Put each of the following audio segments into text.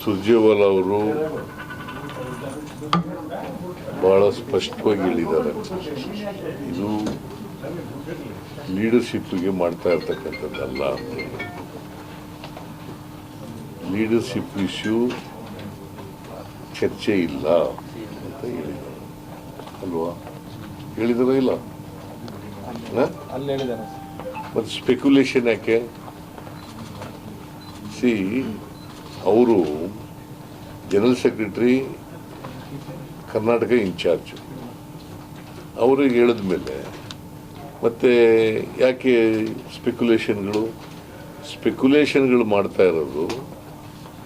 ಸುರ್ಜೇವಾಲಾ ಅವರು ಬಹಳ ಸ್ಪಷ್ಟವಾಗಿ ಹೇಳಿದ್ದಾರೆ ಇದು ಲೀಡರ್ಶಿಪ್ಗೆ ಮಾಡ್ತಾ ಇರ್ತಕ್ಕಂಥದ್ದಲ್ಲ ಲೀಡರ್ಶಿಪ್ ಇಶ್ಯೂ ಚರ್ಚೆ ಇಲ್ಲ ಅಂತ ಹೇಳಿದ್ದಾರೆ. ಅಲ್ವಾ? ಹೇಳಿದಾರ ಇಲ್ಲ? ಮತ್ತು ಸ್ಪೆಕ್ಯುಲೇಷನ್ ಯಾಕೆ? ಸಿ ಅವರು ಜನರಲ್ ಸೆಕ್ರೆಟರಿ ಕರ್ನಾಟಕ ಇನ್ಚಾರ್ಜ್ ಅವ್ರಿಗೆ ಹೇಳಿದ ಮೇಲೆ, ಮತ್ತೆ ಯಾಕೆ ಸ್ಪೆಕ್ಯುಲೇಷನ್ಗಳು ಸ್ಪೆಕ್ಯುಲೇಷನ್ಗಳು ಮಾಡ್ತಾ ಇರೋದು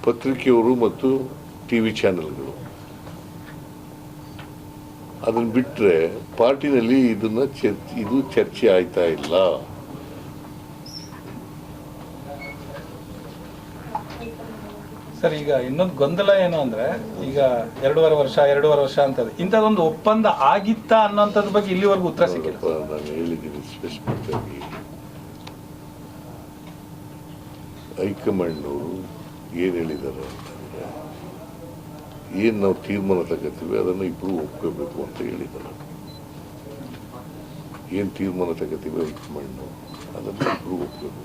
ಪತ್ರಿಕೆಯವರು ಮತ್ತು ಟಿ ವಿ ಚಾನೆಲ್ಗಳು ಅದನ್ನು ಬಿಟ್ಟರೆ ಪಾರ್ಟಿನಲ್ಲಿ ಇದನ್ನು ಚರ್ಚೆ, ಇದು ಚರ್ಚೆ ಆಯ್ತಾ ಇಲ್ಲ? ಸರ್, ಈಗ ಇನ್ನೊಂದು ಗೊಂದಲ ಏನು ಅಂದ್ರೆ, ಈಗ ಎರಡೂವರೆ ವರ್ಷ ಎರಡೂವರೆ ವರ್ಷ ಅಂತ ಇಂಥದ್ದೊಂದು ಒಪ್ಪಂದ ಆಗಿತ್ತಾ ಅನ್ನೋಂಥದ್ರ ಬಗ್ಗೆ ಇಲ್ಲಿವರೆಗೂ ಉತ್ತರ ಸಿಕ್ಕಿಲ್ಲ. ನಾನು ಹೇಳಿದ್ದೀನಿ ಹೈಕಮಾಂಡ್ ಅವರು ಏನು ಅಂತಂದ್ರೆ, ಏನು ನಾವು ತೀರ್ಮಾನ ತಗೋತೀವಿ, ಅದನ್ನು ಇಬ್ಬರು ಒಪ್ಕೋಬೇಕು ಅಂತ ಹೇಳಿದ್ದಾರೆ. ಏನು ತೀರ್ಮಾನ ತಗೋತೀವಿ ಹೈಕಮಾಂಡ್ ಅದನ್ನು ಇಬ್ಬರು ಒಪ್ಕೋಬೇಕು.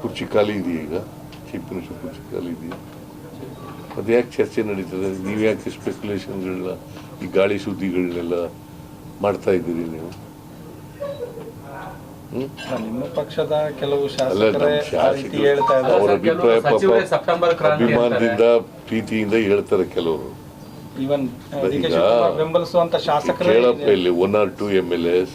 ಕುರ್ಚಿ ಖಾಲಿ ಇದೆಯಾ ಈಗ? ಚೀಫ್ ಮಿನಿಸ್ಟರ್ ಕುರ್ಚಿ ಖಾಲಿ ಇದೆಯಾ? ಅದು ಯಾಕೆ ಚರ್ಚೆ ನಡೀತದೆ? ನೀವು ಯಾಕೆ ಸ್ಪೆಕ್ಯುಲೇಷನ್ಗಳನ್ನ ಈ ಗಾಳಿ ಸುದ್ದಿಗಳನ್ನೆಲ್ಲ ಮಾಡ್ತಾ ಇದ್ದೀರಿ ನೀವು? ಹ್ಮ್? ನಿಮ್ಮ ಪಕ್ಷದ ಕೆಲವು ಅವರ ಅಭಿಪ್ರಾಯ ಅಭಿಮಾನದಿಂದ ಪ್ರೀತಿಯಿಂದ ಹೇಳ್ತಾರೆ ಕೆಲವರು. ಕೇಳಪ್ಪ ಇಲ್ಲಿ one or two M L S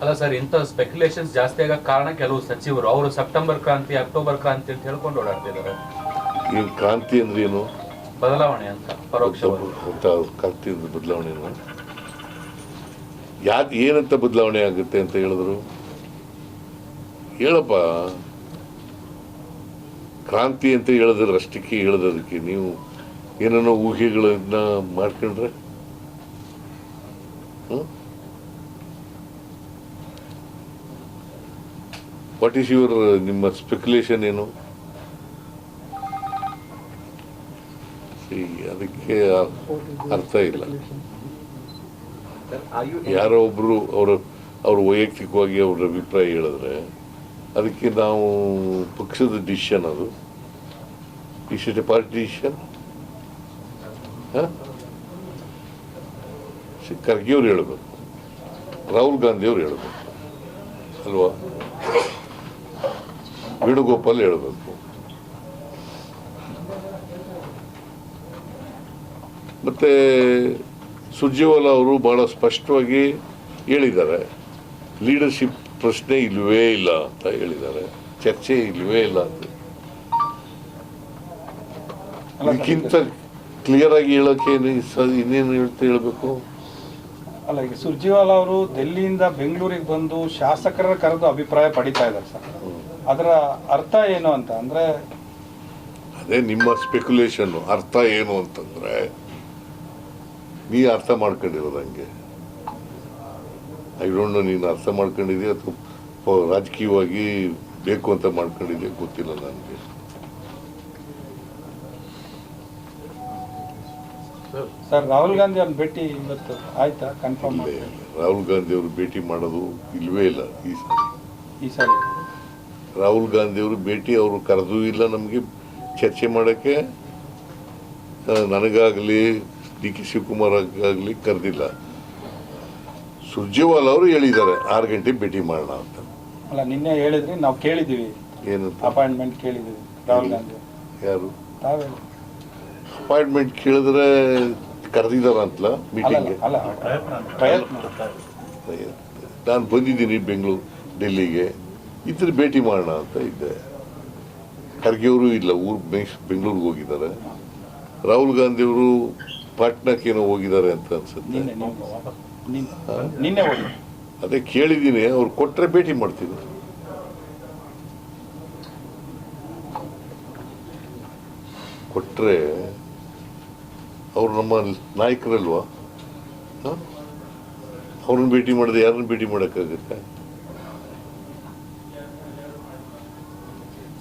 ಅಲ್ಲ ಸರ್ ಇಂಥ ಸ್ಪೆಕ್ಯುಲೇಷನ್ಸ್ ಜಾಸ್ತಿ ಆಗ ಕಾರಣ ಕೆಲವು ಸಚಿವರು. ಅವರು ಸೆಪ್ಟೆಂಬರ್ ಕ್ರಾಂತಿ ಅಕ್ಟೋಬರ್ ಕ್ರಾಂತಿ ಅಂತ ಹೇಳ್ಕೊಂಡು ಓಡಾಡ್ತಿದ್ದಾರೆ ಈ ಕ್ರಾಂತಿ ಅಂದ್ರೆ ಏನು? ಬದಲಾವಣೆ ಅಂತ ಪರೋಕ್ಷ ಕ್ರಾಂತಿ ಅಂದ್ರೆ ಬದಲಾವಣೆ ಯಾಕೆ ಏನಂತ ಬದಲಾವಣೆ ಆಗುತ್ತೆ ಅಂತ ಹೇಳಿದ್ರು? ಹೇಳಪ್ಪ. ಕ್ರಾಂತಿ ಅಂತ ಹೇಳಿದ್ರೆ ಅಷ್ಟಕ್ಕೆ ಹೇಳಿದದಕ್ಕೆ ನೀವು ಏನೇನೋ ಊಹೆಗಳನ್ನ ಮಾಡ್ಕೊಂಡ್ರೆ? ವಾಟ್ ಈಸ್ ಯುವರ್ ನಿಮ್ಮ ಸ್ಪೆಕ್ಯುಲೇಷನ್ ಏನು? ಅದಕ್ಕೆ ಅರ್ಥ ಇಲ್ಲ. ಯಾರೋ ಒಬ್ರು ಅವರು, ಅವ್ರ ವೈಯಕ್ತಿಕವಾಗಿ ಅವ್ರ ಅಭಿಪ್ರಾಯ ಹೇಳಿದ್ರೆ, ಅದಕ್ಕೆ ನಾವು ಪಕ್ಷದ ಡಿಸಿಷನ್ ಅದು. Is it a party decision Kharge ಅವ್ರು ಹೇಳ್ಬೇಕು. ರಾಹುಲ್ ಗಾಂಧಿಯವ್ರು ಹೇಳ್ಬೇಕು. ಅಲ್ವಾ? ವೇಣುಗೋಪಾಲ್ ಹೇಳಬೇಕು. ಮತ್ತೆ ಸುರ್ಜೇವಾಲ ಅವರು ಬಹಳ ಸ್ಪಷ್ಟವಾಗಿ ಹೇಳಿದ್ದಾರೆ. ಲೀಡರ್ಶಿಪ್ ಪ್ರಶ್ನೆ ಇಲ್ಲವೇ ಇಲ್ಲ ಅಂತ ಹೇಳಿದ್ದಾರೆ. ಚರ್ಚೆ ಇಲ್ಲವೇ ಇಲ್ಲ ಅಂತ. ಇದಕ್ಕಿಂತ ಕ್ಲಿಯರ್ ಆಗಿ ಹೇಳೋಕೆ ಇನ್ನೇನು ಹೇಳ್ತಾ ಹೇಳಬೇಕು? ಅಲ್ಲ ಈಗ ಸುರ್ಜಿವಾಲ ಅವರು ದೆಲ್ಲಿಯಿಂದ ಬೆಂಗಳೂರಿಗೆ ಬಂದು ಶಾಸಕರ ಕರೆದು ಅಭಿಪ್ರಾಯ ಪಡಿತಾ ಇದ್ದಾರೆ ಸರ್. ಅದರ ಅರ್ಥ ಏನು ಅಂತ ಅಂದ್ರೆ ಅದೇ ನಿಮ್ಮ ಸ್ಪೆಕ್ಯುಲೇಷನ್ ಅರ್ಥ ಏನು ಅಂತಂದ್ರೆ ನೀ ಅರ್ಥ ಮಾಡ್ಕೊಂಡಿರೋದು ಹಂಗೆ. ಐ ಡೋಂಟ್ ನೋ ನೀನು ಅರ್ಥ ಮಾಡ್ಕೊಂಡಿದ್ಯಾ ಅಥವಾ ರಾಜಕೀಯವಾಗಿ ಬೇಕು ಅಂತ ಮಾಡ್ಕೊಂಡಿದ್ಯಾ ಗೊತ್ತಿಲ್ಲ ನನಗೆ. ಸರ್ ರಾಹುಲ್ ಗಾಂಧಿ ಅವ್ರನ್ನ ಭೇಟಿ ಇವತ್ತು ಆಯ್ತಾ? ಕನ್ಫರ್ಮ್ ರಾಹುಲ್ ಗಾಂಧಿ ಅವರು ಭೇಟಿ ಮಾಡೋದು ಇಲ್ವೇ ಇಲ್ಲ ಈ ಸಾರಿ. ಈ ಸಾರಿ. ರಾಹುಲ್ ಗಾಂಧಿ ಅವರು ಭೇಟಿ ಅವರು ಕರೆದೂ ಇಲ್ಲ ನಮಗೆ ಚರ್ಚೆ ಮಾಡೋಕ್ಕೆ. ನನಗಾಗಲಿ ಡಿ ಕೆ ಶಿವಕುಮಾರ್ ಆಗಲಿ ಕರೆದಿಲ್ಲ. ಸುರ್ಜೇವಾಲ್ ಅವರು ಹೇಳಿದ್ದಾರೆ ಆರು ಗಂಟೆ ಭೇಟಿ ಮಾಡೋಣ ಅಂತ. ಅಲ್ಲ ನಿನ್ನೆ ಹೇಳಿದ್ರಿ ನಾವು ಕೇಳಿದ್ದೀವಿ. ಏನು ಅಪಾಯಿಂಟ್ಮೆಂಟ್ ಕೇಳಿದ್ದೀವಿ ರಾಹುಲ್ ಗಾಂಧಿ. ಯಾರು? ತಾವೇ ಅಪಾಯಿಂಟ್ಮೆಂಟ್ ಕೇಳಿದ್ರೆ ಕರೆದಿದ್ದಾರೆ ಅಂತಲ್ಲ ಮೀಟಿಂಗ್ ಮೀಟಿಂಗ್ಗೆ ಅಲ್ಲ ಪ್ರಯತ್ನ. ನಾನು ಬಂದಿದ್ದೀನಿ ಬೆಂಗಳೂರು ಡೆಲ್ಲಿಗೆ. ಇದ್ರೆ ಭೇಟಿ ಮಾಡೋಣ ಅಂತ ಇದ್ದೆ. ಖರ್ಗೆಯವರು ಇಲ್ಲ ಊರು ಬೆಂಗಳೂರಿಗೆ ಹೋಗಿದ್ದಾರೆ. ರಾಹುಲ್ ಗಾಂಧಿ ಅವರು ಪಾಟ್ನಾಕ್ಕೆ ಏನೋ ಹೋಗಿದ್ದಾರೆ ಅಂತ ಅನ್ಸುತ್ತೆ. ಅದೇ ಕೇಳಿದ್ದೀನಿ ಅವ್ರು ಕೊಟ್ರೆ ಭೇಟಿ ಮಾಡ್ತೀನಿ. ಕೊಟ್ರೆ ಅವ್ರು ನಮ್ಮ ನಾಯಕರಲ್ವಾ? ಅವ್ರನ್ನ ಭೇಟಿ ಮಾಡಿದ್ರೆ ಯಾರನ್ನ ಭೇಟಿ ಮಾಡೋಕ್ಕಾಗುತ್ತೆ?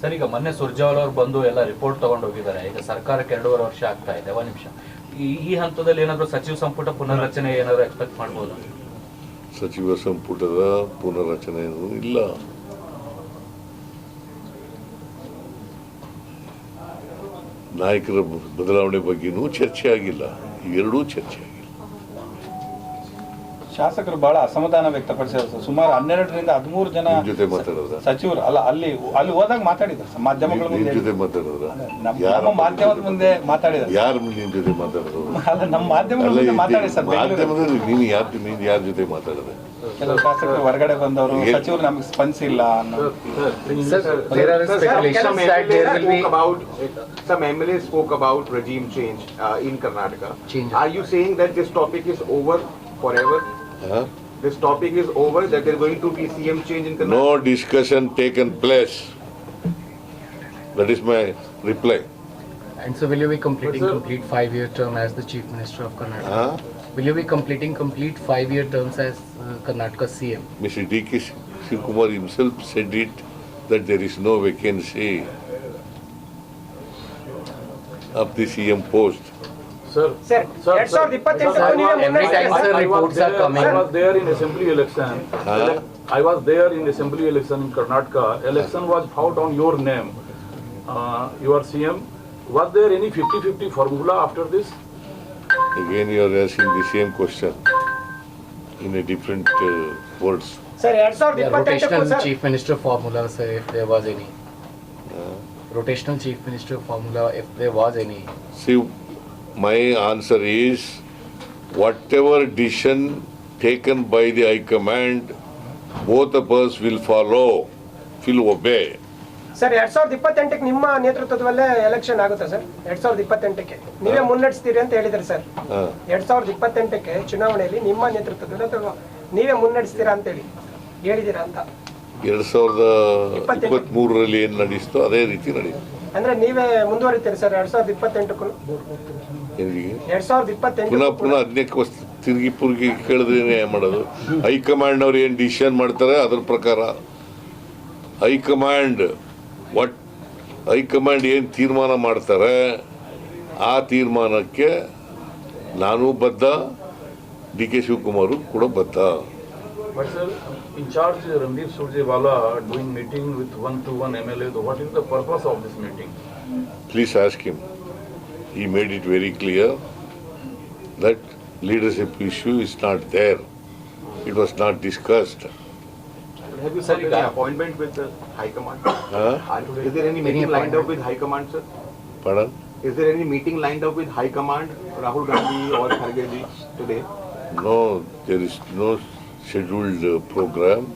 ಸರ್, ಈಗ ಮೊನ್ನೆ ಸುರ್ಜಾವಲ್ ಅವರು ಬಂದು ಎಲ್ಲ ರಿಪೋರ್ಟ್ ತಗೊಂಡು ಹೋಗಿದ್ದಾರೆ. ಈಗ ಸರ್ಕಾರಕ್ಕೆ ಎರಡೂವರೆ ವರ್ಷ ಆಗ್ತಾ ಇದೆ. ಒಂದ್ ನಿಮಿಷ. ಈ ಹಂತದಲ್ಲಿ ಏನಾದ್ರು ಸಚಿವ ಸಂಪುಟ ಪುನರ್ರಚನೆ ಏನಾದ್ರು ಎಕ್ಸ್ಪೆಕ್ಟ್ ಮಾಡ್ಬೋದು? ಸಚಿವ ಸಂಪುಟದ ಪುನರ್ರಚನೆ ಇಲ್ಲ. ನಾಯಕರ ಬದಲಾವಣೆ ಬಗ್ಗೆನೂ ಚರ್ಚೆ ಆಗಿಲ್ಲ. ಎರಡೂ ಚರ್ಚೆ ಶಾಸಕರು ಬಹಳ ಅಸಮಾಧಾನ ವ್ಯಕ್ತಪಡಿಸಿದ್ರು ಸರ್. ಸುಮಾರು ಹನ್ನೆರಡರಿಂದ ಹದಿಮೂರು ಜನ ಜೊತೆ ಮಾತಾಡಿದ್ರ ಸಚಿವರು ಅಲ್ಲ ಅಲ್ಲಿ ಅಲ್ಲಿ ಹೋದಾಗ ಮಾತಾಡಿದ್ರು ಸರ್. ಮಾಧ್ಯಮಗಳ ನಿಮ್ ಮುಂದೆ. ಜೊತೆ ಮಾತಾಡಿದ್ರ ನಮ್ಮ ನಮ್ಮ ಮಾಧ್ಯಮದ ಮುಂದೆ ಮಾತಾಡಿದ್ರು ಯಾರ ನಿಮ್ ಜೊತೆ ಮಾತಾಡಿದ್ರು ಅಲ್ಲ ನಮ್ಮ ಮಾಧ್ಯಮಗಳ ಮುಂದೆ ಮಾತಾಡಿ ಸರ್ ಮಾಧ್ಯಮದಲ್ಲಿ ನೀನು ಯಾರು ನೀನು ಯಾರ ಜೊತೆ ಮಾತಾಡಿದೆ? ಕೆಲವು ಶಾಸಕರು ಹೊರಗಡೆ ಬಂದವರು ಸಚಿವರು ನಮಗೆ ಸ್ಪಂದಿಸಿಲ್ಲ some MLA spoke about regime change uh, in Karnataka. Change. Are you saying that this topic is over forever? Huh? This topic is over. That there's going to be CM change in Karnataka. No discussion taken place. That is my reply. And so will you be completing complete five-year term as the Chief Minister of Karnataka? Huh? Will you be completing complete five-year terms as uh, Karnataka CM? Mr. D.K. Shivkumar himself said it that there is no vacancy of the CM post. Sir, sir sir, ಎರಡ್ ಸಾವಿರದ ಇಪ್ಪತ್ತೆಂಟು Sir, ನೀವೇ every time, ಮುನ್ನಡೆಸ್ತೀರಾ? sir, I was reports are there- coming. I was there in assembly election. Huh? Ele- I was there in assembly election in Karnataka. Election was fought on your name. Uh, you are CM. Was there any 50-50 formula after this? Again, you are asking the same question in a different uh, words. Sir ಎರಡ್ ಸಾವಿರದ Yeah, ಇಪ್ಪತ್ತೆಂಟಕ್ಕೂ rotational sir Chief Minister formula, sir, if there was any. Rotational Chief Minister formula, if there was any. See, my answer is whatever decision taken by the High Command, both of us will follow, will obey. Sir ಎರಡ್ ಸಾವಿರದ ಇಪ್ಪತ್ತೆಂಟಕ್ಕೆ ನಿಮ್ಮ ನೇತೃತ್ವದಲ್ಲೇ election ಆಗುತ್ತೆ sir ಎರಡ್ ಸಾವಿರದ ಇಪ್ಪತ್ತೆಂಟಕ್ಕೆ. ನೀವೇ ಮುನ್ನಡೆಸ್ತೀರಿ ಅಂತ ಹೇಳಿದ್ರಿ sir. ಎರಡ್ ಸಾವಿರದ ಇಪ್ಪತ್ತೆಂಟಕ್ಕೆ ಚುನಾವಣೆಯಲ್ಲಿ ನಿಮ್ಮ ನೇತೃತ್ವದಲ್ಲಿ ಅಥವಾ ನೀವೇ ಮುನ್ನಡೆಸ್ತೀರಾ ಅಂತೇಳಿ ಹೇಳಿದ್ದೀರಾ ಅಂತ? ಎರಡ್ ಸಾವಿರದ. ಇಪ್ಪತ್ತ್ ಮೂರರಲ್ಲಿ ಏನು ನಡೆಸ್ತೋ ಅದೇ ರೀತಿ ನಡೆಯುತ್ತೆ. ಅಂದ್ರೆ ನೀವೇ ಮುಂದುವರಿತೀರಿ ಸರ್ ಎರಡ್ ಸಾವಿರದ ಇಪ್ಪತ್ತೆಂಟಕ್ಕೂ? ಏನಿಗೆ? ಪುನಃ ಹದಿನೈದು ವರ್ಷ ತಿರುಗಿ ಪುರುಗಿ ಕೇಳಿದ್ರೆ ನ್ಯಾಯ ಮಾಡೋದು ಹೈಕಮಾಂಡ್ನವ್ರು ಏನು ಡಿಸಿಷನ್ ಮಾಡ್ತಾರೆ ಅದ್ರ ಪ್ರಕಾರ ಹೈಕಮಾಂಡ್ ಒಟ್ ಹೈಕಮಾಂಡ್ ಏನು ತೀರ್ಮಾನ ಮಾಡ್ತಾರೆ ಆ ತೀರ್ಮಾನಕ್ಕೆ ನಾನು ಬದ್ಧ ಡಿ ಕೆ ಶಿವಕುಮಾರು ಕೂಡ ಬದ್ಧ But sir, in charge Randeep Surjewala doing meeting with one-to-one MLA, what is the purpose of this meeting? Please ask him. He made it very clear that leadership issue is not there. It was not discussed. Have you Sir, got any appointment with the High Command? Huh? Is there any meeting lined up with High Command, sir? Pardon? Is there any meeting lined up with High Command, Rahul Gandhi or Kharge ji today? No, there is no scheduled uh, program.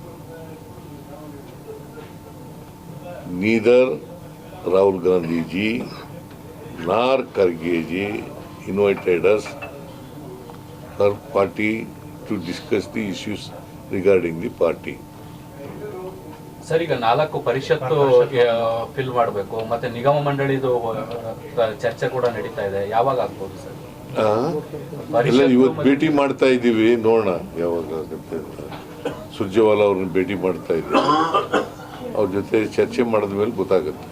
Neither Rahul Gandhi ji nor ಕರ್ಗೇಜಿ invited invited us. Party party to discuss the issues regarding the party. Sir ಈಗ ನಾಲ್ಕು ಪರಿಷತ್ತು fill ಮಾಡಬೇಕು. ಮತ್ತೆ ನಿಗಮ ಮಂಡಳಿದು ಚರ್ಚೆ ಕೂಡ ನಡೀತಾ ಇದೆ. ಯಾವಾಗ ಆಗ್ಬೋದು ಸರ್? ಎಲ್ಲ ಇವತ್ತು ಭೇಟಿ ಮಾಡ್ತಾ ಇದ್ದೀವಿ. ನೋಡೋಣ ಯಾವಾಗ ಆಗುತ್ತೆ ಅಂತ. ಸುರ್ಜೇವಾಲಾ ಅವ್ರನ್ನ ಭೇಟಿ ಮಾಡ್ತಾ ಇದ್ದೀವಿ. ಅವ್ರ ಜೊತೆ ಚರ್ಚೆ ಮಾಡಿದ ಮೇಲೆ ಗೊತ್ತಾಗುತ್ತೆ.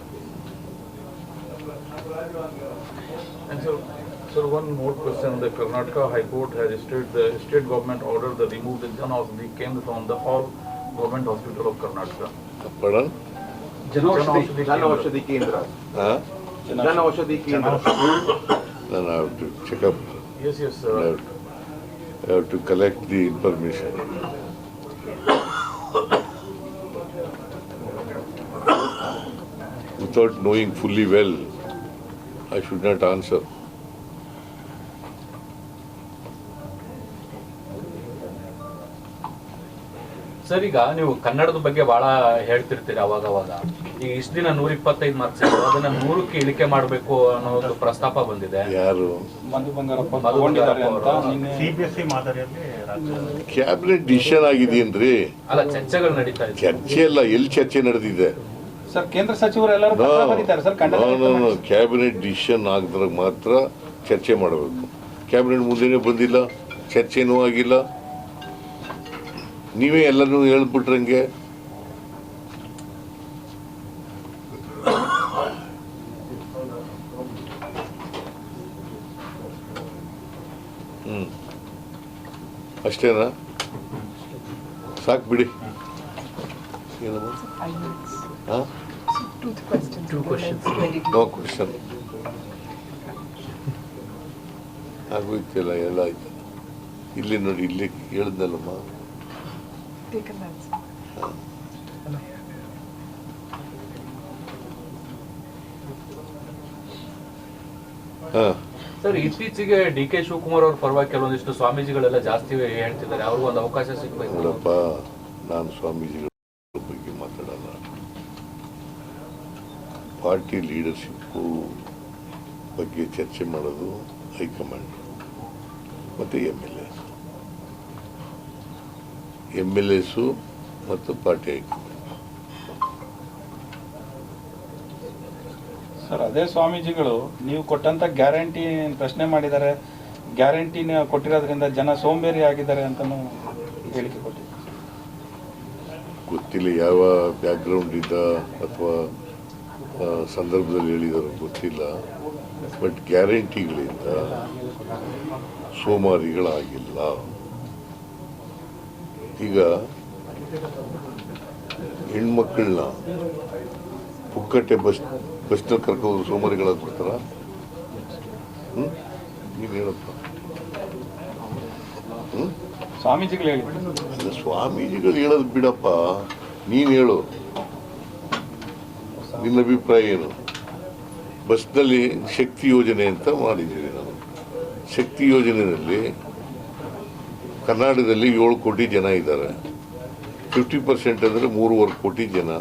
Sir, one more question. The Karnataka High Court has stated the state government ordered the remove the Janosdi came from the all government hospital of Karnataka. Pardon? Jan Kendra. Huh? Kendra. Then I have to check up. Yes, yes, sir. I have to, I have to collect the information. Without knowing fully well, I should not answer. Sir ಈಗ ನೀವು ಕನ್ನಡದ ಬಗ್ಗೆ ಬಹಳ ಹೇಳ್ತಿರ್ತೀರಿ ಅವಾಗ ಅವಾಗ ಈಗ ಇಷ್ಟ ದಿನ ನೂರ ಇಪ್ಪತ್ತೈದು ಮಾರ್ಕ್ಸ್ ಅದನ್ನ ನೂರಕ್ಕೆ ಇಳಿಕೆ ಮಾಡಬೇಕು ಅನ್ನೋ ಒಂದು ಪ್ರಸ್ತಾಪ ಬಂದಿದೆ. ಯಾರು? ಮಧು ಬಂಗಾರಪ್ಪ. ಸಿಬಿಎಸ್ಇ ಮಾದರಿಯಲ್ಲಿ ಕ್ಯಾಬಿನೆಟ್ ಡಿಸಿಷನ್ ಆಗಿದೆಯೇನ್ರಿ? ಅಲ್ಲ ಚರ್ಚೆಗಳು ನಡೀತಾ ಇದೆ ಚರ್ಚೆ ಅಲ್ಲ ಎಲ್ಲಿ ಚರ್ಚೆ ನಡೆದಿದೆ? ಸರ್ ಕೇಂದ್ರ ಸಚಿವರು ಎಲ್ಲರೂ ಪತ್ರ ಬರೀತಾರೆ ಸರ್ ಕ್ಯಾಬಿನೆಟ್ ಡಿಸಿಷನ್ ಆಗದ್ರಾಗ ಮಾತ್ರ ಚರ್ಚೆ ಮಾಡಬೇಕು. ಕ್ಯಾಬಿನೆಟ್ ಮುಂದೆನೇ ಬಂದಿಲ್ಲ ಚರ್ಚೆನೂ ಆಗಿಲ್ಲ ನೀವೇ ಎಲ್ಲರೂ ಹೇಳ್ಬಿಟ್ರಂಗೆ? ಹ್ಞೂ ಅಷ್ಟೇನಾ? ಸಾಕು ಬಿಡಿ. ಆಗೋಯ್ತಿಲ್ಲ ಹಾಂ. ನೋ ಕ್ವಶನ್ ಆಗೋಯ್ತಲ್ಲ ಎಲ್ಲ ಆಯ್ತು. ಇಲ್ಲಿ ನೋಡಿ ಇಲ್ಲಿ ಹೇಳ್ದಲ್ಲಮ್ಮ Take an ಹಾ. ಸರ್ ಇತ್ತೀಚೆಗೆ ಡಿ ಕೆ ಶಿವಕುಮಾರ್ ಅವ್ರ ಪರವಾಗಿ ಕೆಲವೊಂದಿಷ್ಟು ಸ್ವಾಮೀಜಿಗಳೆಲ್ಲ ಜಾಸ್ತಿ ಹೇಳ್ತಿದ್ದಾರೆ. ಅವ್ರಿಗೆ ಒಂದು ಅವಕಾಶ ಸಿಗ್ಬೇಕು. ನೋಡಪ್ಪ ನಾನು ಸ್ವಾಮೀಜಿಗಳ ಬಗ್ಗೆ ಮಾತಾಡಲ್ಲ. ಪಾರ್ಟಿ ಲೀಡರ್ಶಿಪ್ಪು ಬಗ್ಗೆ ಚರ್ಚೆ ಮಾಡೋದು ಹೈಕಮಾಂಡ್. ಮತ್ತು M L M L S ಮತ್ತು ಪಾರ್ಟಿ ಹೈಕಮಾಂಡ್ ಸರ್ ಅದೇ ಸ್ವಾಮೀಜಿಗಳು ನೀವು ಕೊಟ್ಟಂತ ಗ್ಯಾರಂಟಿ ಪ್ರಶ್ನೆ ಮಾಡಿದ್ದಾರೆ? ಗ್ಯಾರಂಟಿನ ಕೊಟ್ಟಿರೋದ್ರಿಂದ ಜನ ಸೋಂಬೇರಿ ಆಗಿದ್ದಾರೆ ಅಂತಾನು ಹೇಳಿಕೆ ಕೊಟ್ಟಿದ್ದಾರೆ ಗೊತ್ತಿಲ್ಲ ಯಾವ ಬ್ಯಾಕ್ಗ್ರೌಂಡ್ ಇದ್ದ ಅಥವಾ ಸಂದರ್ಭದಲ್ಲಿ ಹೇಳಿದಾರೋ ಗೊತ್ತಿಲ್ಲ. ಬಟ್ ಗ್ಯಾರಂಟಿಗಳಿಂದ ಸೋಮಾರಿಗಳಾಗಿಲ್ಲ. ಈಗ ಹೆಣ್ಮಕ್ಳನ್ನ ಪುಕ್ಕಟ್ಟೆ ಬಸ್ ಬಸ್ನಲ್ಲಿ ಕರ್ಕೊಂಡು ಸೋಮಾರಿಗಳಾಗ್ಬಿಡ್ತಾರ ಹ್ಞೂ ನೀನು ಹೇಳಪ್ಪ. ಹ್ಞೂ ಸ್ವಾಮೀಜಿಗಳು ಹೇಳಿ. ಸ್ವಾಮೀಜಿಗಳು ಹೇಳೋದು ಬಿಡಪ್ಪ. ನೀನು ಹೇಳು. ನಿನ್ನ ಅಭಿಪ್ರಾಯ ಏನು? ಬಸ್ನಲ್ಲಿ ಶಕ್ತಿ ಯೋಜನೆ ಅಂತ ಮಾಡಿದ್ದೀವಿ ನಾನು ಶಕ್ತಿ ಯೋಜನೆಯಲ್ಲಿ ಕರ್ನಾಟಕದಲ್ಲಿ ಏಳು ಕೋಟಿ ಜನ ಇದ್ದಾರೆ. ಫಿಫ್ಟಿ ಪರ್ಸೆಂಟ್ ಅಂದರೆ ಮೂರುವರೆ ಕೋಟಿ ಜನ.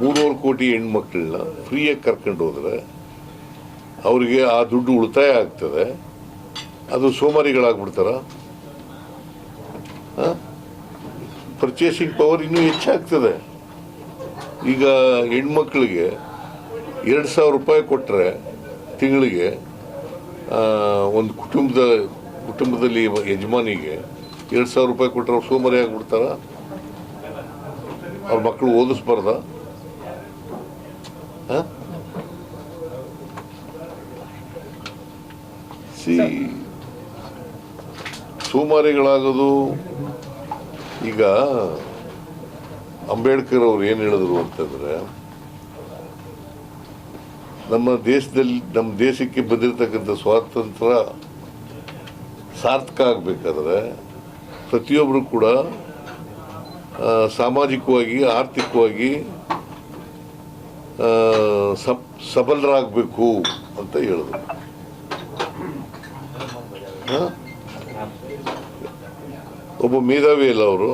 ಮೂರುವರೆ ಕೋಟಿ ಹೆಣ್ಮಕ್ಳನ್ನ ಫ್ರೀಯಾಗಿ ಕರ್ಕೊಂಡು ಹೋದರೆ ಅವರಿಗೆ ಆ ದುಡ್ಡು ಉಳಿತಾಯ ಆಗ್ತದೆ. ಅದು ಸೋಮಾರಿಗಳಾಗ್ಬಿಡ್ತಾರ? ಪರ್ಚೇಸಿಂಗ್ ಪವರ್ ಇನ್ನೂ ಹೆಚ್ಚಾಗ್ತದೆ. ಈಗ ಹೆಣ್ಮಕ್ಳಿಗೆ ಎರಡು ಸಾವಿರ ರೂಪಾಯಿ ಕೊಟ್ಟರೆ ತಿಂಗಳಿಗೆ ಒಂದು ಕುಟುಂಬದ ಕುಟುಂಬದಲ್ಲಿ ಯಜಮಾನಿಗೆ ಎರಡು ಸಾವಿರ ರೂಪಾಯಿ ಕೊಟ್ಟರೆ ಅವ್ರು ಸೋಮಾರಿ ಆಗಿಬಿಡ್ತಾರ? ಅವ್ರ ಮಕ್ಕಳು ಓದಿಸ್ಬಾರ್ದ? ಸಿ, ಸೋಮಾರಿಗಳಾಗೋದು ಈಗ ಅಂಬೇಡ್ಕರ್ ಅವ್ರು ಏನು ಹೇಳಿದ್ರು ಅಂತಂದರೆ, ನಮ್ಮ ದೇಶದಲ್ಲಿ, ನಮ್ಮ ದೇಶಕ್ಕೆ ಬಂದಿರತಕ್ಕಂಥ ಸ್ವಾತಂತ್ರ್ಯ ಸಾರ್ಥಕ ಆಗಬೇಕಾದ್ರೆ ಪ್ರತಿಯೊಬ್ಬರು ಕೂಡ ಸಾಮಾಜಿಕವಾಗಿ, ಆರ್ಥಿಕವಾಗಿ ಸಬ್, ಸಬಲರಾಗಬೇಕು ಅಂತ ಹೇಳಿದ್ರು? ಒಬ್ಬ ಮೇಧಾವಿ ಅಲ್ಲ ಅವರು.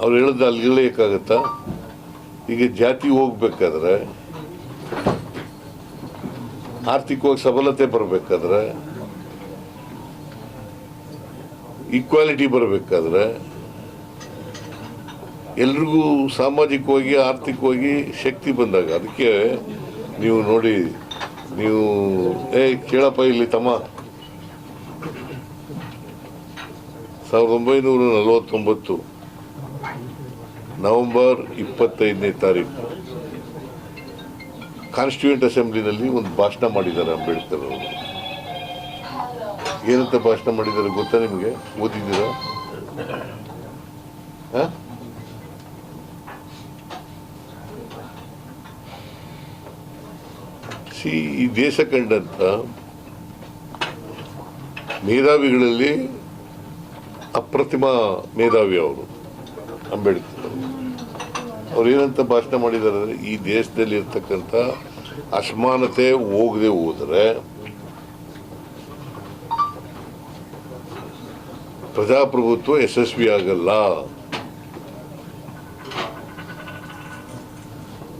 ಅವ್ರು ಹೇಳಿದ ಅಲ್ಲಿ ಇರಲಿಕ್ಕಾಗತ್ತಾ? ಈಗ ಜಾತಿ ಹೋಗ್ಬೇಕಾದ್ರೆ, ಆರ್ಥಿಕವಾಗಿ ಸಬಲತೆ ಬರಬೇಕಾದ್ರೆ ಈಕ್ವಾಲಿಟಿ ಬರಬೇಕಾದ್ರೆ ಎಲ್ರಿಗೂ ಸಾಮಾಜಿಕವಾಗಿ, ಆರ್ಥಿಕವಾಗಿ ಶಕ್ತಿ ಬಂದಾಗ, ಅದಕ್ಕೆ ನೀವು ನೋಡಿ, ನೀವು, ಏ, ಕೇಳಪ್ಪ, ಇಲ್ಲಿ ತಮ್ಮ. ಸಾವಿರದ ಒಂಬೈನೂರ ನಲವತ್ತೊಂಬತ್ತು, ನವೆಂಬರ್ ಇಪ್ಪತ್ತೈದನೇ ತಾರೀಕು ಕಾನ್ಸ್ಟಿಟ್ಯೂಂಟ್ ಅಸೆಂಬ್ಲಿನಲ್ಲಿ ಒಂದು ಭಾಷಣ ಮಾಡಿದ್ದಾರೆ ಅಂಬೇಡ್ಕರ್ ಅವರು. ಏನಂತ ಭಾಷಣ ಮಾಡಿದ್ದಾರೆ ಗೊತ್ತಾ ನಿಮಗೆ ಓದಿದ್ದೀರಾ? ಸಿ, ಈ ದೇಶ ಕಂಡಂತ ಮೇಧಾವಿಗಳಲ್ಲಿ ಅಪ್ರತಿಮ ಮೇಧಾವಿ ಅವರು, ಅಂಬೇಡ್ಕರ್ ಅವರು. ಏನಂತ ಭಾಷಣ ಮಾಡಿದ್ದಾರೆ ಈ ದೇಶದಲ್ಲಿ ಇರ್ತಕ್ಕಂಥ ಅಸಮಾನತೆ ಹೋಗದೆ ಹೋದರೆ ಪ್ರಜಾಪ್ರಭುತ್ವ ಯಶಸ್ವಿ ಆಗಲ್ಲ.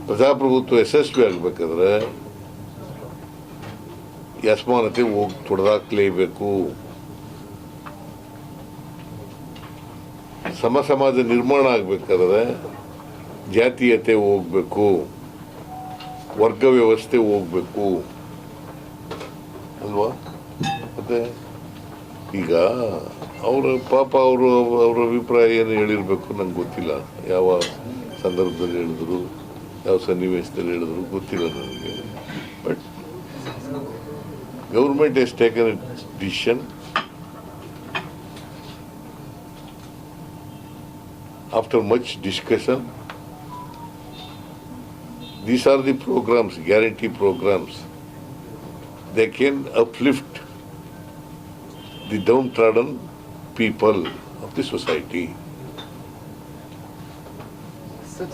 ಪ್ರಜಾಪ್ರಭುತ್ವ ಯಶಸ್ವಿ ಆಗ್ಬೇಕಾದ್ರೆ ಯಸ್ಮಾನತೆ ಹೋಗಿ ತೊಡೆದಾಕ್ಲೇಬೇಕು. ಸಮ ಸಮಾಜ ನಿರ್ಮಾಣ ಆಗ್ಬೇಕಾದ್ರೆ ಜಾತೀಯತೆ ಹೋಗ್ಬೇಕು. ವರ್ಗ ವ್ಯವಸ್ಥೆ ಹೋಗ್ಬೇಕು. ಅಲ್ವಾ? ಮತ್ತೆ ಈಗ ಅವರ ಪಾಪ ಅವರು ಅವರ ಅಭಿಪ್ರಾಯ ಏನು ಹೇಳಿರಬೇಕು ನಂಗೆ ಗೊತ್ತಿಲ್ಲ. ಯಾವ ಸಂದರ್ಭದಲ್ಲಿ ಹೇಳಿದ್ರು, ಯಾವ ಸನ್ನಿವೇಶದಲ್ಲಿ ಹೇಳಿದ್ರು ಗೊತ್ತಿಲ್ಲ ನನಗೆ. But government has taken decision after much discussion these are the programmes guarantee programmes they can uplift the downtrodden people of the society.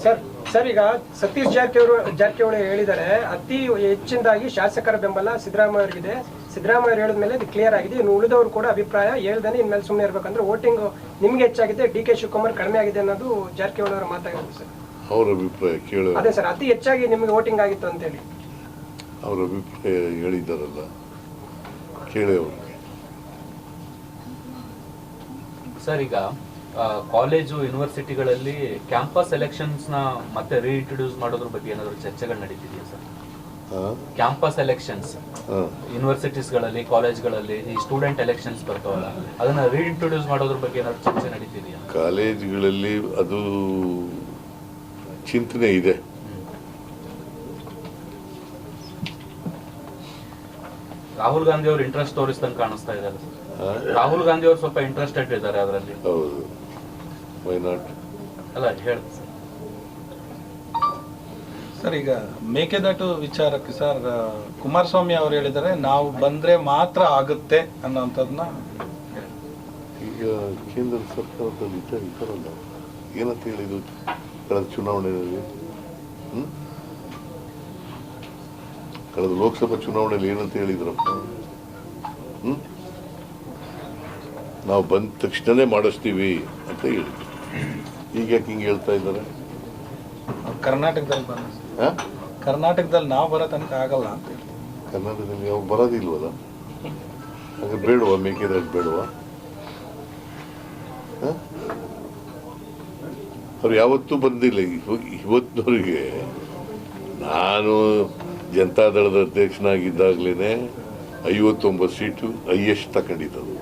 Sir sir ಈಗ ಸತೀಶ್ ಜಾರಕಿಹೊಳಿ ಜಾರಕಿಹೊಳಿ ಹೇಳಿದ್ದಾರೆ ಅತಿ ಹೆಚ್ಚಿನದಾಗಿ ಶಾಸಕರ ಬೆಂಬಲ ಸಿದ್ದರಾಮಯ್ಯ ಅವರಿಗಿದೆ. ಸಿದ್ದರಾಮಯ್ಯ ಹೇಳಿದ ಮೇಲೆ ಇದು ಕ್ಲಿಯರ್ ಆಗಿದೆ. ಇನ್ನು ಉಳಿದವರು ಕೂಡ ಅಭಿಪ್ರಾಯ ಹೇಳ್ದಾನೆ ಇನ್ಮೇಲೆ ಸುಮ್ಮನೆ ಇರಬೇಕಂದ್ರೆ ವೋಟಿಂಗ್ ನಿಮ್ಗೆ ಹೆಚ್ಚಾಗಿದೆ ಡಿ ಕೆ ಶಿವಕುಮಾರ್ ಕಡಿಮೆ ಆಗಿದೆ ಅನ್ನೋದು ಜಾರಕಿಹೊಳಿ ಅವರ ಮಾತಾಗಿರೋದು ಸರ್. ಅವ್ರ ಅಭಿಪ್ರಾಯ ಕೇಳ ಅದೇ ಸರ್ ಅತಿ ಹೆಚ್ಚಾಗಿ ನಿಮಗೆ ವೋಟಿಂಗ್ ಆಗಿತ್ತು ಅಂತೇಳಿ. ಅವ್ರ ಅಭಿಪ್ರಾಯ ಹೇಳಿದ್ದಾರಲ್ಲ ಕೇಳಿ ಅವ್ರಿಗೆ ಸರ್ ಈಗ ಕಾಲೇಜು ಯೂನಿವರ್ಸಿಟಿಗಳಲ್ಲಿ ಕ್ಯಾಂಪಸ್ ಎಲೆಕ್ಷನ್ಸ್ನ ಮತ್ತೆ ರೀಇಂಟ್ರೊಡ್ಯೂಸ್ ಮಾಡೋದ್ರ ಬಗ್ಗೆ ಏನಾದ್ರು ಚರ್ಚೆಗಳು ನಡೀತಿದೆಯಾ ಸರ್ ಕ್ಯಾಂಪಸ್ ಎಲೆಕ್ಷನ್ಸ್ ಯೂನಿವರ್ಸಿಟೀಸ್ ಯೂನಿವರ್ಸಿಟೀಸ್ಗಳಲ್ಲಿ ಕಾಲೇಜ್ಗಳಲ್ಲಿ ಈ ಸ್ಟೂಡೆಂಟ್ ಎಲೆಕ್ಷನ್ಸ್ ಬರ್ತಾವಲ್ಲ ಅದನ್ನ ರೀಇಂಟ್ರೊಡ್ಯೂಸ್ ಮಾಡೋದ್ರ ಬಗ್ಗೆ ಏನಾದ್ರು ಚರ್ಚೆ ನಡೀತಿದೆಯಾ? ಕಾಲೇಜುಗಳಲ್ಲಿ ಅದು ಚಿಂತನೆ ಇದೆ. ರಾಹುಲ್ ಗಾಂಧಿ ಅವರು ಇಂಟ್ರೆಸ್ಟ್ ತೋರಿಸ್ದಂಗೆ ಕಾಣಿಸ್ತಾ ಇದ್ದಾರೆ ಸರ್ ಹಾ? ರಾಹುಲ್ ಗಾಂಧಿ ಅವರು ಸ್ವಲ್ಪ ಇಂಟ್ರೆಸ್ಟೆಡ್ ಇದ್ದಾರೆ ಅದರಲ್ಲಿ. ಹೌದು. ವೈ ನಾಟ್ ಅಲ್ಲ ಹೇಳಿ. ಸರ್ ಈಗ ಮೇಕೆದಾಟು ವಿಚಾರಕ್ಕೆ ಸರ್ ಕುಮಾರಸ್ವಾಮಿ ಅವರು ಹೇಳಿದರೆ ನಾವು ಬಂದ್ರೆ ಮಾತ್ರ ಆಗುತ್ತೆ ಅನ್ನೋಂಥದ್ದನ್ನ ಈಗ ಕೇಂದ್ರ ಸರ್ಕಾರದ ವಿಚಾರ ಇದ್ದಾರಲ್ಲ ಏನಂತ ಹೇಳಿದ್ರು ಕಳೆದ ಚುನಾವಣೆಯಲ್ಲಿ? ಹ್ಮ್? ಕಳೆದ ಲೋಕಸಭಾ ಚುನಾವಣೆಯಲ್ಲಿ ಏನಂತ ಹೇಳಿದ್ರಪ್ಪ? ಹ್ಮ್? ನಾವು ಬಂದ ತಕ್ಷಣನೇ ಮಾಡಿಸ್ತೀವಿ ಅಂತ ಹೇಳಿದ್ರು. ಈಗ ಯಾಕೆ ಹಿಂಗೆ ಹೇಳ್ತಾ ಇದ್ದಾರೆ? ಕರ್ನಾಟಕದಲ್ಲಿ? ಕರ್ನಾಟಕದಲ್ಲಿ ನಾವು ಬರೋ ತನಕ ಆಗಲ್ಲ ಅಂತ ಹೇಳಿ. ಕರ್ನಾಟಕದಲ್ಲಿ ಯಾವ ಬರೋದಿಲ್ವಲ್ಲ? ಹಾಗೆ ಬೇಡವಾ ಮೇಕೆದಾಟು ಬೇಡವಾ? ಅವ್ರು ಯಾವತ್ತೂ ಬಂದಿಲ್ಲ. ಇವತ್ತಿನವ್ರಿಗೆ ಇವತ್ತಿನವರೆಗೆ ನಾನು ಜನತಾದಳದ ಅಧ್ಯಕ್ಷನಾಗಿದ್ದಾಗಲೇ ಐವತ್ತೊಂಬತ್ತು ಸೀಟು ಹೈಯೆಸ್ಟ್ ತಗೊಂಡಿದ್ದದು.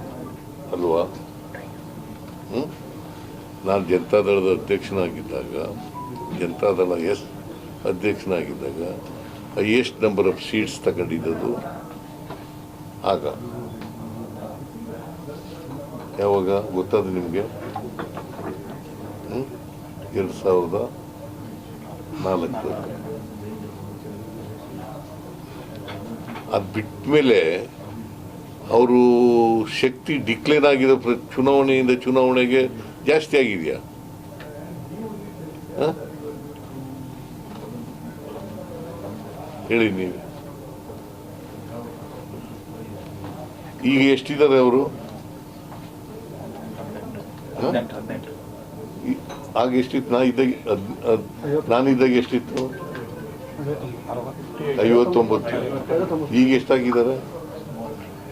ಅಲ್ವಾ? ಹ್ಞೂ ನಾನು ಜನತಾದಳದ ಅಧ್ಯಕ್ಷನಾಗಿದ್ದಾಗ Janata Dal S ಅಧ್ಯಕ್ಷನಾಗಿದ್ದಾಗ highest number of seats ತಗೊಂಡಿದ್ದದು? ಆಗ. ಯಾವಾಗ? ಗೊತ್ತಾದ ನಿಮಗೆ? ಎರಡು ಸಾವಿರದ ನಾಲ್ಕು. ಅದು ಬಿಟ್ಮೇಲೆ ಅವರು ಶಕ್ತಿ ಡಿಕ್ಲೇರ್ ಆಗಿರೋ ಪ್ರ- ಚುನಾವಣೆಯಿಂದ ಚುನಾವಣೆಗೆ ಜಾಸ್ತಿ ಆಗಿದೆಯಾ? ಹೇಳಿ ನೀವು. ಈಗ ಎಷ್ಟಿದ್ದಾರೆ ಅವರು? ಆಗ ಎಷ್ಟಿತ್ತು? ನಾ ಇದ್ದಾಗ ನಾನಿದ್ದಾಗ ಎಷ್ಟಿತ್ತು? ಐವತ್ತೊಂಬತ್ತು. ಈಗ ಎಷ್ಟಾಗಿದ್ದಾರೆ?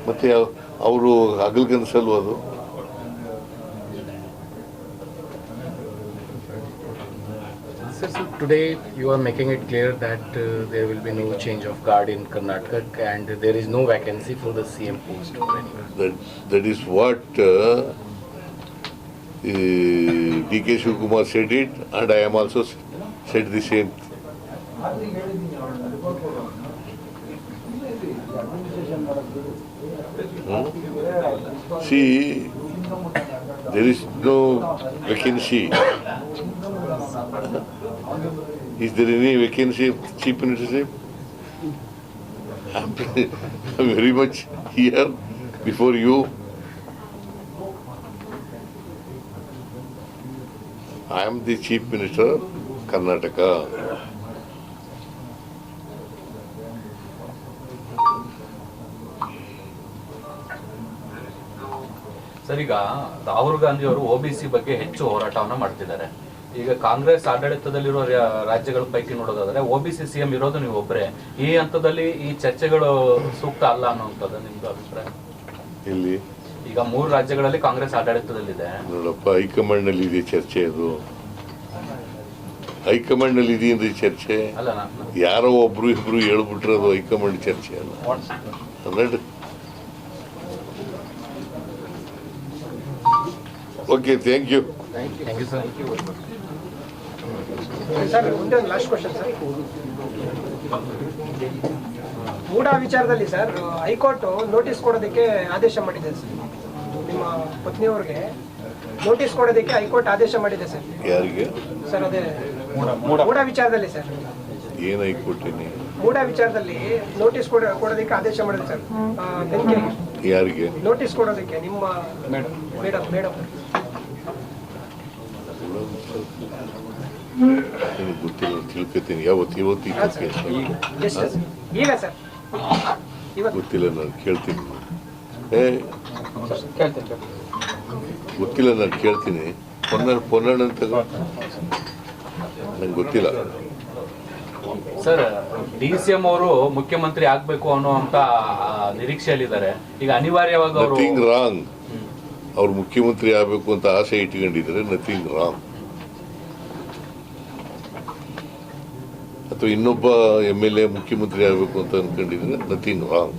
ಮತ್ತು ಅವರು ಹಗಲ್ಗನಸಲ್ವ ಅದು Sir, so today you are making it clear that there will be no change of guard in Karnataka and there is no vacancy for the CM post or anywhere. That, is what uh, uh, D.K. Said it and I am also said the same. Hmm? See, there is no vacancy. Is there any vacancy of chief ministership? I'm very much here before you. I am the chief minister of Karnataka. Sir ಈಗ ರಾಹುಲ್ ಗಾಂಧಿ ಅವರು OBC ಬಗ್ಗೆ ಹೆಚ್ಚು ಹೋರಾಟವನ್ನ ಮಾಡ್ತಿದ್ದಾರೆ. ಈಗ ಕಾಂಗ್ರೆಸ್ ಆಡಳಿತದಲ್ಲಿರುವ ರಾಜ್ಯಗಳ ಪೈಕಿ ನೋಡೋದಾದ್ರೆ ಒಬಿಸಿ ಸಿಎಂ ಇರೋದು ನೀವು ಒಬ್ಬರೇ ಈ ಹಂತದಲ್ಲಿ ಈ ಚರ್ಚೆಗಳು ಸೂಕ್ತ ಅಲ್ಲ ಅನ್ನುವಂಥದ್ದು ನಿಮ್ದು ಅಭಿಪ್ರಾಯ? ಇಲ್ಲಿ ಈಗ ಮೂರು ರಾಜ್ಯಗಳಲ್ಲಿ ಕಾಂಗ್ರೆಸ್ ಆಡಳಿತದಲ್ಲಿದೆ. ನೋಡಪ್ಪ ಹೈಕಮಾಂಡ್ನಲ್ಲಿ ಇದೆ ಚರ್ಚೆ ಇದು ಹೈಕಮಾಂಡ್ನಲ್ಲಿ ಅಂದ್ರೆ ಚರ್ಚೆ. ಯಾರೋ ಒಬ್ರು ಇಬ್ರು ಹೇಳ್ಬಿಟ್ರೆ ಅದು ಹೈಕಮಾಂಡ್ ಚರ್ಚೆ ಅಲ್ಲ. Okay thank you. ಸರ್ ಒಂದೇ ಒಂದು ಲಾಸ್ಟ್ ಕ್ವಶನ್ ಸರ್ ಮೂಡ ವಿಚಾರದಲ್ಲಿ ಸರ್ ಹೈಕೋರ್ಟ್ ನೋಟಿಸ್ ಕೊಡೋದಕ್ಕೆ ಆದೇಶ ಮಾಡಿದೆ ಸರ್ ನಿಮ್ಮ ಪತ್ನಿಯವ್ರಿಗೆ ನೋಟಿಸ್ ಕೊಡೋದಕ್ಕೆ ಹೈಕೋರ್ಟ್ ಆದೇಶ ಮಾಡಿದೆ ಸರ್ ಯಾರಿಗೆ? ಸರ್ ಅದೇ ಮೂಡ ವಿಚಾರದಲ್ಲಿ ಸರ್ ಏನು ಹೈಕೋರ್ಟಿನಿ ಮೂಡ ವಿಚಾರದಲ್ಲಿ ನೋಟಿಸ್ ಕೊಡ ಕೊಡೋದಕ್ಕೆ ಆದೇಶ ಮಾಡಿದೆ ಸರ್ ಯಾರಿಗೆ? ನೋಟಿಸ್ ಕೊಡೋದಕ್ಕೆ ನಿಮ್ಮ ಮೇಡಮ್ ಗೊತ್ತಿಲ್ಲ ತಿಳ್ಕೊತೀನಿ. ಯಾವತ್ತು ಇವತ್ತು ಗೊತ್ತಿಲ್ಲ ನಾನು ಕೇಳ್ತೀನಿ. ಏ ಗೊತ್ತಿಲ್ಲ ನಾನು ಕೇಳ್ತೀನಿ. ಪೊನ್ನ ಪೊನ್ನಣ್ಣ ಅಂತ ನಂಗೆ ಗೊತ್ತಿಲ್ಲ. ಸರ್ ಡಿ ಸಿ ಎಂ ಅವರು ಮುಖ್ಯಮಂತ್ರಿ ಆಗ್ಬೇಕು ಅನ್ನೋ ಅಂತ ನಿರೀಕ್ಷೆಯಲ್ಲಿದ್ದಾರೆ. ಈಗ ಅನಿವಾರ್ಯವಾಗಿ ಅವರು ರಾಂಗ್ ಅವ್ರು ಮುಖ್ಯಮಂತ್ರಿ ಆಗಬೇಕು ಅಂತ ಆಸೆ ಇಟ್ಕೊಂಡಿದ್ದಾರೆ ನಥಿಂಗ್ ರಾಂಗ್ ಅಥವಾ ಇನ್ನೊಬ್ಬ ಎಂ ಎಲ್ ಎ ಮುಖ್ಯಮಂತ್ರಿ ಆಗಬೇಕು ಅಂತ ಅನ್ಕೊಂಡಿದ್ರೆ ನಥಿಂಗ್ ರಾಂಗ್